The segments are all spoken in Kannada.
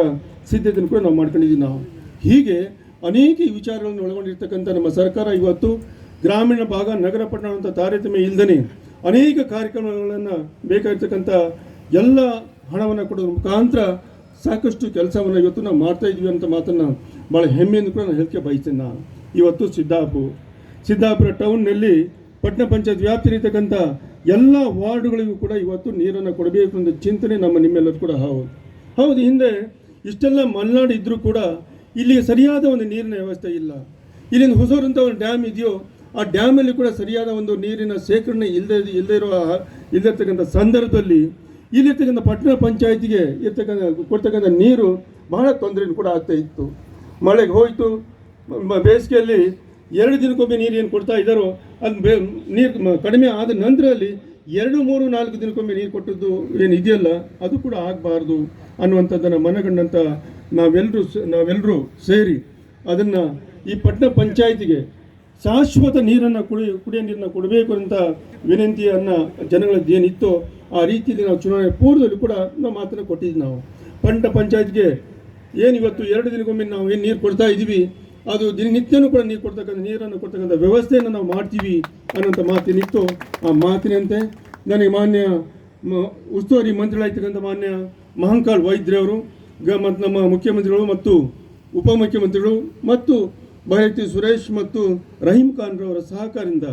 ಸಿದ್ಧತೆಯನ್ನು ಕೂಡ ನಾವು ಮಾಡ್ಕೊಂಡಿದ್ದೀವಿ ನಾವು. ಹೀಗೆ ಅನೇಕ ವಿಚಾರಗಳನ್ನು ಒಳಗೊಂಡಿರ್ತಕ್ಕಂಥ ನಮ್ಮ ಸರ್ಕಾರ ಇವತ್ತು ಗ್ರಾಮೀಣ ಭಾಗ, ನಗರ ಪಟ್ಟಣ ತಾರತಮ್ಯ ಇಲ್ಲದೇ ಅನೇಕ ಕಾರ್ಯಕ್ರಮಗಳನ್ನು ಬೇಕಾಗಿರ್ತಕ್ಕಂಥ ಎಲ್ಲ ಹಣವನ್ನು ಕೊಡೋದ್ರ ಮುಖಾಂತರ ಸಾಕಷ್ಟು ಕೆಲಸವನ್ನು ಇವತ್ತು ನಾವು ಮಾಡ್ತಾ ಇದ್ದೀವಿ ಅಂತ ಮಾತನ್ನು ಭಾಳ ಹೆಮ್ಮೆಯಿಂದ ಕೂಡ ನಾನು ಹೇಳಕ್ಕೆ ಬಯಸ್ತೇನೆ ನಾನು. ಇವತ್ತು ಸಿದ್ದಾಪುರ ಸಿದ್ದಾಪುರ ಟೌನ್ನಲ್ಲಿ ಪಟ್ಟಣ ಪಂಚಾಯತ್ ವ್ಯಾಪ್ತಿಯಲ್ಲಿರ್ತಕ್ಕಂಥ ಎಲ್ಲ ವಾರ್ಡ್ಗಳಿಗೂ ಕೂಡ ಇವತ್ತು ನೀರನ್ನು ಕೊಡಬೇಕು ಅಂತ ಚಿಂತನೆ ನಮ್ಮ ನಿಮ್ಮೆಲ್ಲರೂ ಕೂಡ ಹೌದು. ಹೌದು, ಹಿಂದೆ ಇಷ್ಟೆಲ್ಲ ಮಲೆನಾಡು ಇದ್ದರೂ ಕೂಡ ಇಲ್ಲಿ ಸರಿಯಾದ ಒಂದು ನೀರಿನ ವ್ಯವಸ್ಥೆ ಇಲ್ಲ. ಇಲ್ಲಿನ ಅಂತ ಒಂದು ಡ್ಯಾಮ್ ಇದೆಯೋ, ಆ ಡ್ಯಾಮಲ್ಲಿ ಕೂಡ ಸರಿಯಾದ ಒಂದು ನೀರಿನ ಶೇಖರಣೆ ಇಲ್ಲದೆ ಇಲ್ಲದೆ ಇರುವ ಇಲ್ಲದಿರ್ತಕ್ಕಂಥ ಸಂದರ್ಭದಲ್ಲಿ ಇಲ್ಲಿರ್ತಕ್ಕಂಥ ಪಟ್ಟಣ ಪಂಚಾಯತಿಗೆ ಇರ್ತಕ್ಕಂಥ, ಕೊಡ್ತಕ್ಕಂಥ ನೀರು ಬಹಳ ತೊಂದರೆ ಕೂಡ ಆಗ್ತಾ ಇತ್ತು. ಮಳೆಗೆ ಹೋಯಿತು ಬೇಸಿಗೆಯಲ್ಲಿ ಎರಡು ದಿನಕ್ಕೊಮ್ಮೆ ನೀರು ಏನು ಕೊಡ್ತಾ ಇದ್ದಾರೋ ಅದು ಬೇ, ನೀರು ಕಡಿಮೆ ಆದ ನಂತರದಲ್ಲಿ ಎರಡು, ಮೂರು, ನಾಲ್ಕು ದಿನಕ್ಕೊಮ್ಮೆ ನೀರು ಕೊಟ್ಟದ್ದು ಏನು ಇದೆಯಲ್ಲ, ಅದು ಕೂಡ ಆಗಬಾರ್ದು ಅನ್ನುವಂಥದ್ದನ್ನು ಮನಗಂಡಂಥ ನಾವೆಲ್ಲರೂ ನಾವೆಲ್ಲರೂ ಸೇರಿ ಅದನ್ನು ಈ ಪಟ್ಟಣ ಪಂಚಾಯಿತಿಗೆ ಶಾಶ್ವತ ನೀರನ್ನು ಕುಡಿ, ಕುಡಿಯೋ ನೀರನ್ನು ಕೊಡಬೇಕು ಅಂತ ವಿನಂತಿಯನ್ನು ಜನಗಳದ್ದು ಏನಿತ್ತೋ ಆ ರೀತಿಯಲ್ಲಿ ನಾವು ಚುನಾವಣೆ ಪೂರ್ವದಲ್ಲಿ ಕೂಡ ನಾವು ಮಾತನ್ನು ಕೊಟ್ಟಿದ್ವಿ ನಾವು. ಪಟ್ಟಣ ಪಂಚಾಯತ್ಗೆ ಏನು ಇವತ್ತು ಎರಡು ದಿನಕ್ಕೊಮ್ಮೆ ನಾವು ಏನು ನೀರು ಕೊಡ್ತಾ ಇದ್ದೀವಿ ಅದು ದಿನನಿತ್ಯನೂ ಕೂಡ ನೀರು ಕೊಡ್ತಕ್ಕಂಥ ನೀರನ್ನು ಕೊಡ್ತಕ್ಕಂಥ ವ್ಯವಸ್ಥೆಯನ್ನು ನಾವು ಮಾಡ್ತೀವಿ ಅನ್ನೋಂಥ ಮಾತಿನಿತ್ತು ಆ ಮಾತಿನಂತೆ ನನಗೆ ಮಾನ್ಯ ಉಸ್ತುವಾರಿ ಮಂತ್ರಿಗಳಾಗಿರ್ತಕ್ಕಂಥ ಮಾನ್ಯ ಮಹಂಕಾಳ್ ವೈದ್ಯರವರು, ಗ ಮತ್ತು ನಮ್ಮ ಮುಖ್ಯಮಂತ್ರಿಗಳು ಮತ್ತು ಉಪಮುಖ್ಯಮಂತ್ರಿಗಳು ಮತ್ತು ಭಾರತಿ ಸುರೇಶ್ ಮತ್ತು ರಹೀಂ ಖಾನ್ ರವರ ಸಹಕಾರದಿಂದ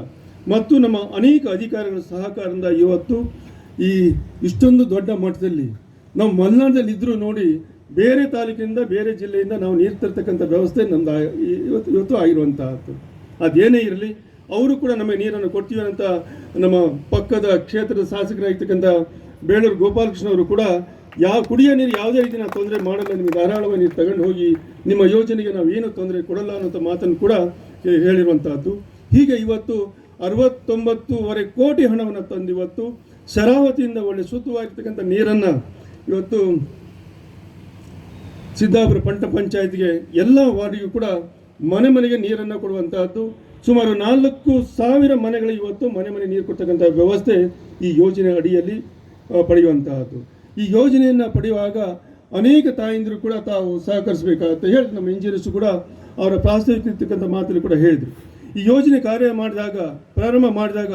ಮತ್ತು ನಮ್ಮ ಅನೇಕ ಅಧಿಕಾರಿಗಳ ಸಹಕಾರದಿಂದ ಇವತ್ತು ಈ ಇಷ್ಟೊಂದು ದೊಡ್ಡ ಮಟ್ಟದಲ್ಲಿ ನಾವು ಮಲೆನಾಡಲ್ಲಿ ಇದ್ದರೂ ನೋಡಿ ಬೇರೆ ತಾಲೂಕಿನಿಂದ ಬೇರೆ ಜಿಲ್ಲೆಯಿಂದ ನಾವು ನೀರು ತರ್ತಕ್ಕಂಥ ವ್ಯವಸ್ಥೆ ನಮ್ದು ಇವತ್ತು ಇವತ್ತು ಆಗಿರುವಂತಹದ್ದು. ಅದೇನೇ ಇರಲಿ ಅವರು ಕೂಡ ನಮಗೆ ನೀರನ್ನು ಕೊಡ್ತೀವಿ ಅಂತ ನಮ್ಮ ಪಕ್ಕದ ಕ್ಷೇತ್ರದ ಶಾಸಕರಾಗಿರ್ತಕ್ಕಂಥ ಬೇಳೂರು ಗೋಪಾಲಕೃಷ್ಣ ಅವರು ಕೂಡ ಯಾವ ಕುಡಿಯೋ ನೀರು ಯಾವುದೇ ರೀತಿ ನಾವು ತೊಂದರೆ ಮಾಡಲ್ಲ, ನಿಮಗೆ ಧಾರಾಳವಾಗಿ ನೀರು ತಗೊಂಡು ಹೋಗಿ ನಿಮ್ಮ ಯೋಜನೆಗೆ ನಾವು ಏನು ತೊಂದರೆ ಕೊಡಲ್ಲ ಅನ್ನೋಂಥ ಮಾತನ್ನು ಕೂಡ ಹೇಳಿರುವಂತಹದ್ದು. ಹೀಗೆ ಇವತ್ತು ಅರವತ್ತೊಂಬತ್ತೂವರೆ ಕೋಟಿ ಹಣವನ್ನು ತಂದು ಇವತ್ತು ಶರಾವತಿಯಿಂದ ಒಳ್ಳೆ ಶುದ್ಧವಾಗಿರ್ತಕ್ಕಂಥ ನೀರನ್ನು ಇವತ್ತು ಸಿದ್ದಾಪುರ ಪಂಟ ಪಂಚಾಯತ್ಗೆ ಎಲ್ಲ ವಾರ್ಡಿಗೂ ಕೂಡ ಮನೆ ಮನೆಗೆ ನೀರನ್ನು ಕೊಡುವಂತಹದ್ದು. ಸುಮಾರು ನಾಲ್ಕು ಸಾವಿರ ಮನೆಗಳಿಗೆ ಇವತ್ತು ಮನೆ ಮನೆ ನೀರು ಕೊಡ್ತಕ್ಕಂಥ ವ್ಯವಸ್ಥೆ ಈ ಯೋಜನೆ ಅಡಿಯಲ್ಲಿ ಪಡೆಯುವಂತಹದ್ದು. ಈ ಯೋಜನೆಯನ್ನು ಪಡೆಯುವಾಗ ಅನೇಕ ತಾಯಂದಿರು ಕೂಡ ತಾವು ಸಹಕರಿಸಬೇಕಾಗುತ್ತೆ. ಹೇಳಿ ನಮ್ಮ ಇಂಜಿನಿಯರ್ಸ್ ಕೂಡ ಅವರ ಪ್ರಾಸ್ತಾವಿಕ ಮಾತಲ್ಲಿ ಕೂಡ ಹೇಳಿದರು. ಈ ಯೋಜನೆ ಕಾರ್ಯ ಮಾಡಿದಾಗ, ಪ್ರಾರಂಭ ಮಾಡಿದಾಗ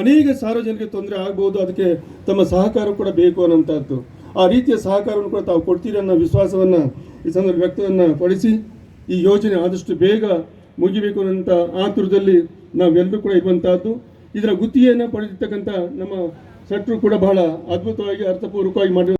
ಅನೇಕ ಸಾರ್ವಜನಿಕರಿಗೆ ತೊಂದರೆ ಆಗ್ಬೋದು, ಅದಕ್ಕೆ ತಮ್ಮ ಸಹಕಾರ ಕೂಡ ಬೇಕು ಅನ್ನೋಂಥದ್ದು ಆ ರೀತಿಯ ಸಹಕಾರವನ್ನು ಕೂಡ ತಾವು ಕೊಡ್ತೀರಿ ಅನ್ನೋ ವಿಶ್ವಾಸವನ್ನು ಈ ಸಂದರ್ಭ ವ್ಯಕ್ತವನ್ನು ಪಡಿಸಿ ಈ ಯೋಜನೆ ಆದಷ್ಟು ಬೇಗ ಮುಗಿಬೇಕು ಅನ್ನೋಂಥ ಆತುರದಲ್ಲಿ ನಾವೆಲ್ಲರೂ ಕೂಡ ಇರುವಂತಹದ್ದು. ಇದರ ಗುತ್ತಿಗೆಯನ್ನು ಪಡೆದಿರ್ತಕ್ಕಂಥ ನಮ್ಮ ಸಟ್ರು ಕೂಡ ಬಹಳ ಅದ್ಭುತವಾಗಿ, ಅರ್ಥಪೂರ್ವಕವಾಗಿ ಮಾಡಿರೋ